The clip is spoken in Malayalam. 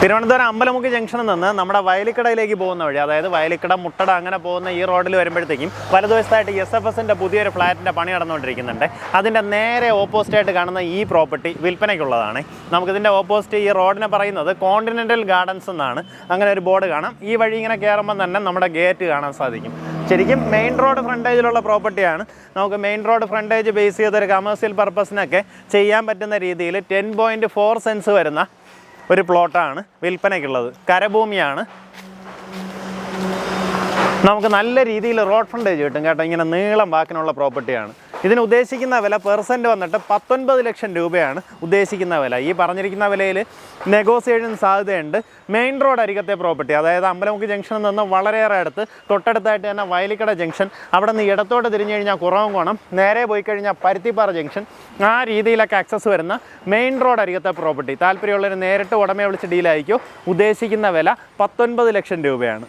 തിരുവനന്തപുരം അമ്പലമുക്ക് ജംഗ്ഷനിൽ നിന്ന് നമ്മുടെ വയലിക്കടയിലേക്ക് പോകുന്ന വഴി അതായത് വയലിക്കട മുട്ടട അങ്ങനെ പോകുന്ന ഈ റോഡിൽ വരുമ്പോഴത്തേക്കും വലതുവശത്തായിട്ട് എസ് എഫ് എസിന്റെ പുതിയൊരു ഫ്ലാറ്റിന്റെ പണി നടന്നുകൊണ്ടിരിക്കുന്നുണ്ട്. അതിന്റെ നേരെ ഓപ്പോസിറ്റായിട്ട് കാണുന്ന ഈ പ്രോപ്പർട്ടി വിൽപ്പനയ്ക്കുള്ളതാണ്. നമുക്കിതിന്റെ ഓപ്പോസിറ്റ് ഈ റോഡിനെ പറയുന്നത് കോണ്ടിനെന്റൽ ഗാർഡൻസ് എന്നാണ്. അങ്ങനെ ഒരു ബോർഡ് കാണാം. ഈ വഴി ഇങ്ങനെ കയറുമ്പോൾ തന്നെ നമ്മുടെ ഗേറ്റ് കാണാൻ സാധിക്കും. ശരിക്കും മെയിൻ റോഡ് ഫ്രണ്ടേജിലുള്ള പ്രോപ്പർട്ടിയാണ്. നമുക്ക് മെയിൻ റോഡ് ഫ്രണ്ടേജ് ബേസ് ചെയ്തൊരു കമേഴ്സ്യൽ പർപ്പസിനൊക്കെ ചെയ്യാൻ പറ്റുന്ന രീതിയിൽ ടെൻ പോയിന്റ് ഫോർ സെൻസ് വരുന്ന ഒരു പ്ലോട്ടാണ് വിൽപ്പനയ്ക്കുള്ളത്. കരഭൂമിയാണ്. നമുക്ക് നല്ല രീതിയിൽ റോഡ് ഫ്രണ്ടേജ് കിട്ടും കേട്ടോ. ഇങ്ങനെ നീളം വാക്കിനുള്ള പ്രോപ്പർട്ടിയാണ് ഇതിന് ഉദ്ദേശിക്കുന്ന വില പെർസെന്റ് വന്നിട്ട് പത്തൊൻപത് ലക്ഷം രൂപയാണ് ഉദ്ദേശിക്കുന്ന വില. ഈ പറഞ്ഞിരിക്കുന്ന വിലയിൽ നെഗോസിയേഷൻ സാധ്യതയുണ്ട്. മെയിൻ റോഡ് അരികത്തെ പ്രോപ്പർട്ടി അതായത് അമ്പലമുക്ക് ജംഗ്ഷനിൽ നിന്ന് വളരെയേറെ അടുത്ത് തൊട്ടടുത്തായിട്ട് തന്നെ വയലിക്കട ജംഗ്ഷൻ അവിടെ നിന്ന് ഇടത്തോട്ട് തിരിഞ്ഞു കഴിഞ്ഞാൽ കുറവംകോണം നേരെ പോയി കഴിഞ്ഞാൽ പരുത്തിപ്പാറ ജംഗ്ഷൻ ആ രീതിയിലൊക്കെ ആക്സസ് വരുന്ന മെയിൻ റോഡ് അരികത്തെ പ്രോപ്പർട്ടി താല്പര്യമുള്ളവർ നേരിട്ട് ഉടമയെ വിളിച്ച് ഡീലായിരിക്കും ഉദ്ദേശിക്കുന്ന വില പത്തൊൻപത് ലക്ഷം രൂപയാണ്.